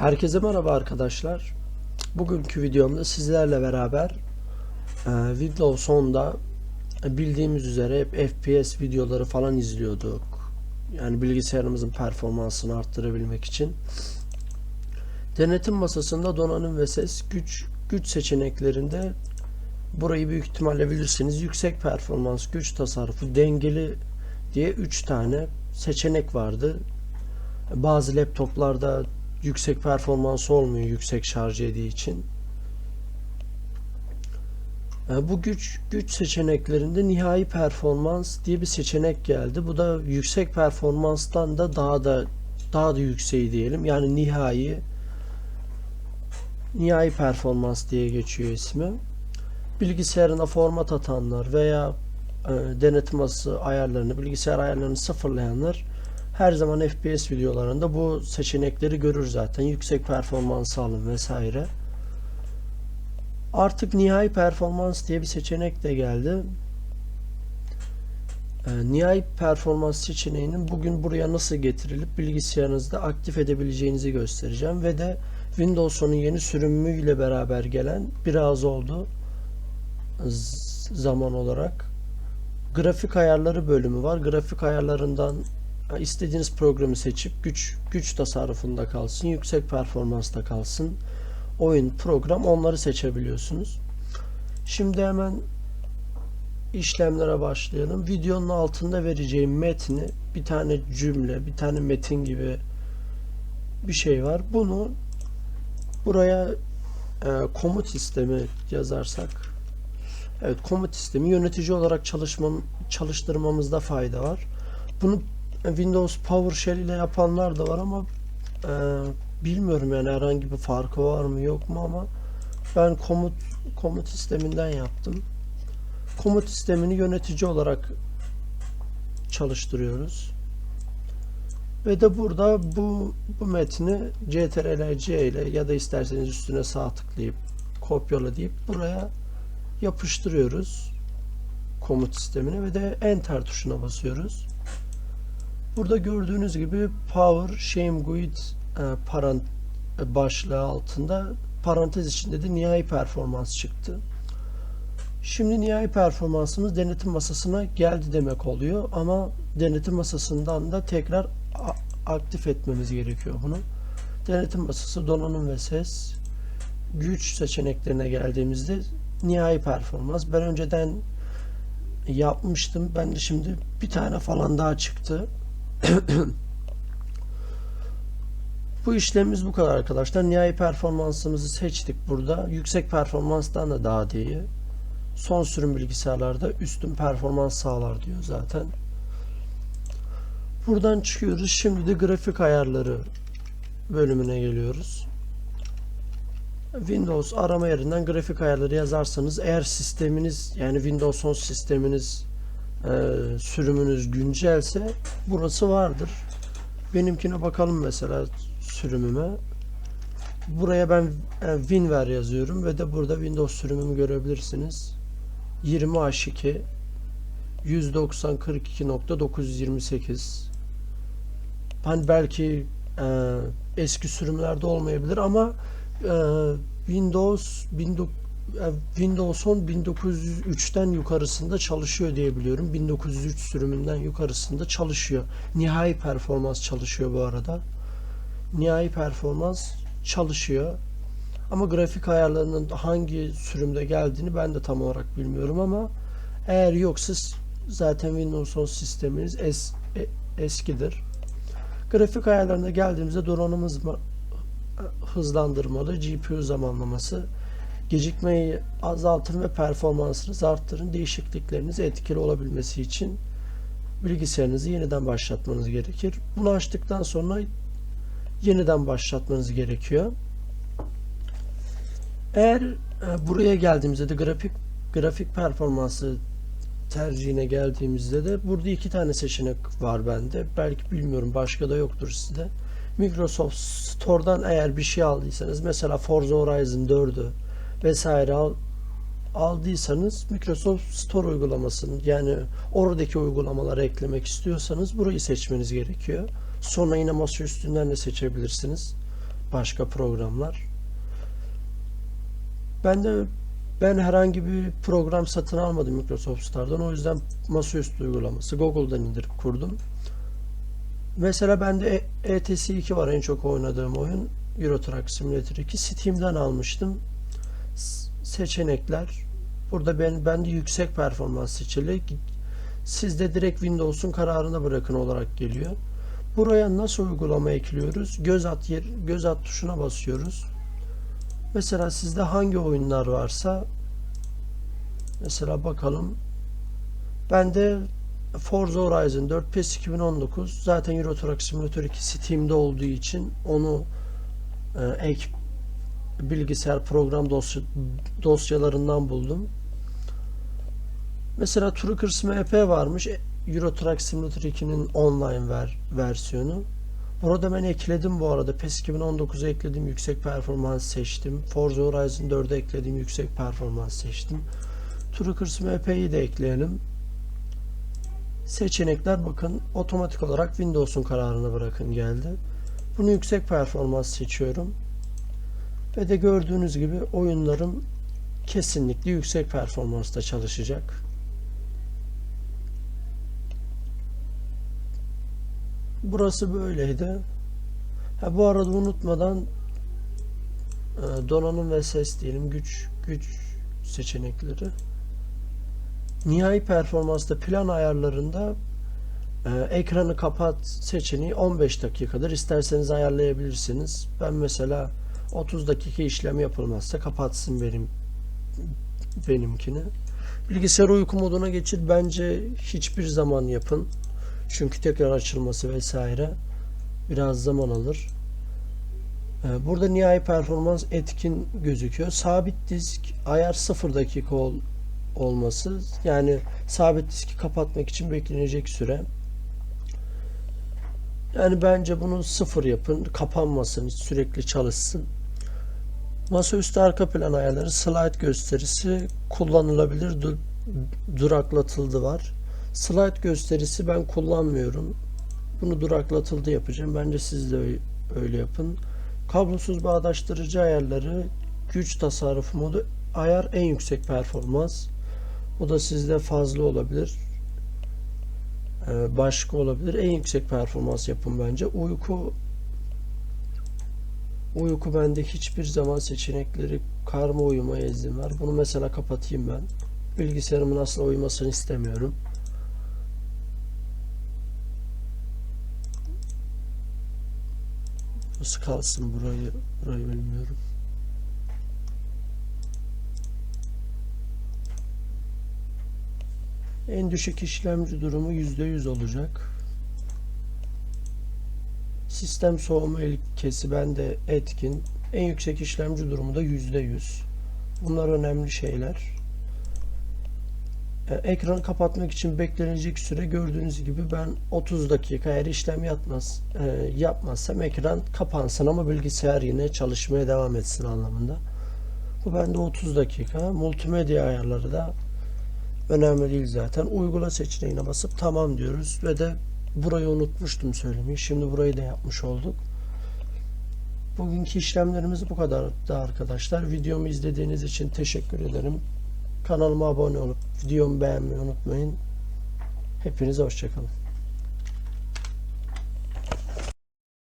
Herkese merhaba arkadaşlar. Bugünkü videomda sizlerle beraber e, Windows 10'da e, bildiğimiz üzere hep FPS videoları falan izliyorduk. Yani bilgisayarımızın performansını arttırabilmek için. Denetim masasında donanım ve ses güç güç seçeneklerinde burayı büyük ihtimalle bilirsiniz. Yüksek performans, güç tasarrufu, dengeli diye 3 tane seçenek vardı. Bazı laptoplarda yüksek performans olmuyor yüksek şarj ettiği için. E, Bu güç güç seçeneklerinde nihai performans diye bir seçenek geldi. Bu da yüksek performanstan da daha da daha da yükseği diyelim. Yani nihai nihai performans diye geçiyor ismi. Bilgisayarına format atanlar veya e, denetim ayarlarını, bilgisayar ayarlarını sıfırlayanlar her zaman FPS videolarında bu seçenekleri görür zaten. Yüksek performans alın vesaire. Artık nihai performans diye bir seçenek de geldi. Ee, nihai performans seçeneğinin bugün buraya nasıl getirilip bilgisayarınızda aktif edebileceğinizi göstereceğim ve de Windows 10'un yeni sürümüyle beraber gelen biraz oldu zaman olarak grafik ayarları bölümü var. Grafik ayarlarından istediğiniz programı seçip güç güç tasarrufunda kalsın, yüksek performansta kalsın. Oyun, program onları seçebiliyorsunuz. Şimdi hemen işlemlere başlayalım. Videonun altında vereceğim metni bir tane cümle, bir tane metin gibi bir şey var. Bunu buraya e, komut sistemi yazarsak Evet, komut sistemi yönetici olarak çalışmam, çalıştırmamızda fayda var. Bunu Windows PowerShell ile yapanlar da var ama e, bilmiyorum yani herhangi bir farkı var mı yok mu ama ben komut komut sisteminden yaptım. Komut sistemini yönetici olarak çalıştırıyoruz. Ve de burada bu bu metni CTRL-C ile ya da isterseniz üstüne sağ tıklayıp kopyala deyip buraya yapıştırıyoruz komut sistemine ve de enter tuşuna basıyoruz. Burada gördüğünüz gibi Power Shame Guide parant e, başlığı altında parantez içinde de nihai performans çıktı. Şimdi nihai performansımız denetim masasına geldi demek oluyor ama denetim masasından da tekrar aktif etmemiz gerekiyor bunu. Denetim masası donanım ve ses güç seçeneklerine geldiğimizde nihai performans. Ben önceden yapmıştım. Ben de şimdi bir tane falan daha çıktı. Bu işlemimiz bu kadar arkadaşlar. Nihai performansımızı seçtik burada. Yüksek performanstan da daha iyi. Son sürüm bilgisayarlarda üstün performans sağlar diyor zaten. Buradan çıkıyoruz. Şimdi de grafik ayarları bölümüne geliyoruz. Windows arama yerinden grafik ayarları yazarsanız eğer sisteminiz yani Windows 10 sisteminiz e, sürümünüz güncelse burası vardır. Benimkine bakalım mesela sürümüme. Buraya ben e, WinVer yazıyorum ve de burada Windows sürümümü görebilirsiniz. 20H2 190.42.928 Hani belki e, eski sürümlerde olmayabilir ama e, Windows 19 e, Windows 10 1903'ten yukarısında çalışıyor diye biliyorum. 1903 sürümünden yukarısında çalışıyor. Nihai performans çalışıyor bu arada. Nihai performans çalışıyor. Ama grafik ayarlarının hangi sürümde geldiğini ben de tam olarak bilmiyorum ama eğer yoksa zaten Windows 10 sisteminiz es, e- eskidir. Grafik ayarlarına geldiğimizde donanımız mı- hızlandırmalı GPU zamanlaması gecikmeyi azaltın ve performansınızı arttırın. Değişiklikleriniz etkili olabilmesi için bilgisayarınızı yeniden başlatmanız gerekir. Bunu açtıktan sonra yeniden başlatmanız gerekiyor. Eğer e, buraya geldiğimizde de grafik grafik performansı tercihine geldiğimizde de burada iki tane seçenek var bende. Belki bilmiyorum başka da yoktur sizde. Microsoft Store'dan eğer bir şey aldıysanız mesela Forza Horizon 4'ü vesaire al, aldıysanız Microsoft Store uygulamasını yani oradaki uygulamaları eklemek istiyorsanız burayı seçmeniz gerekiyor. Sonra yine masa üstünden de seçebilirsiniz. başka programlar. Ben de ben herhangi bir program satın almadım Microsoft Store'dan. O yüzden masaüstü uygulaması Google'dan indirip kurdum. Mesela bende E- ETS 2 var en çok oynadığım oyun. Euro Truck Simulator 2. Steam'den almıştım. Seçenekler. Burada ben bende yüksek performans seçili. Sizde direkt Windows'un kararına bırakın olarak geliyor. Buraya nasıl uygulama ekliyoruz? Göz at yer, göz at tuşuna basıyoruz. Mesela sizde hangi oyunlar varsa mesela bakalım. Bende Forza Horizon 4 PES 2019 zaten Euro Truck Simulator 2 Steam'de olduğu için onu e, ek bilgisayar program dosya, dosyalarından buldum. Mesela Truckers MP varmış. E, Euro Truck Simulator 2'nin online ver, versiyonu. Burada ben ekledim bu arada. PES 2019'u ekledim. Yüksek performans seçtim. Forza Horizon 4'ü ekledim. Yüksek performans seçtim. Truckers MP'yi de ekleyelim. Seçenekler bakın otomatik olarak Windows'un kararına bırakın geldi. Bunu yüksek performans seçiyorum. Ve de gördüğünüz gibi oyunlarım kesinlikle yüksek performansta çalışacak. Burası böyleydi. Ha, bu arada unutmadan e, donanım ve ses diyelim güç güç seçenekleri. Nihai performansta plan ayarlarında e, ekranı kapat seçeneği 15 dakikadır. İsterseniz ayarlayabilirsiniz. Ben mesela 30 dakika işlem yapılmazsa kapatsın benim benimkini. Bilgisayar uyku moduna geçir bence hiçbir zaman yapın. Çünkü tekrar açılması vesaire biraz zaman alır. Ee, Burada nihai performans etkin gözüküyor. Sabit disk ayar 0 dakika ol, olması. Yani sabit diski kapatmak için beklenecek süre. Yani bence bunu sıfır yapın. Kapanmasın. Sürekli çalışsın. Masaüstü arka plan ayarları slide gösterisi kullanılabilir. Du- duraklatıldı var. Slide gösterisi ben kullanmıyorum. Bunu duraklatıldı yapacağım. Bence siz de öyle- yapın. Kablosuz bağdaştırıcı ayarları güç tasarrufu modu ayar en yüksek performans. Bu da sizde fazla olabilir. Ee, Başka olabilir. En yüksek performans yapın bence. Uyku Uyku bende hiçbir zaman seçenekleri karma uyumaya izin ver. Bunu mesela kapatayım ben. Bilgisayarımın asla uyumasını istemiyorum. Nasıl kalsın burayı burayı bilmiyorum. En düşük işlemci durumu %100 olacak. Sistem soğuma ilkesi bende etkin. En yüksek işlemci durumu da %100. Bunlar önemli şeyler. E, Ekranı kapatmak için beklenecek süre gördüğünüz gibi ben 30 dakika eğer işlem yapmaz, e, yapmazsam ekran kapansın ama bilgisayar yine çalışmaya devam etsin anlamında. Bu bende 30 dakika. Multimedya ayarları da önemli değil zaten. Uygula seçeneğine basıp tamam diyoruz ve de burayı unutmuştum söylemeyi. Şimdi burayı da yapmış olduk. Bugünkü işlemlerimiz bu kadar da arkadaşlar. Videomu izlediğiniz için teşekkür ederim. Kanalıma abone olup videomu beğenmeyi unutmayın. Hepinize hoşçakalın.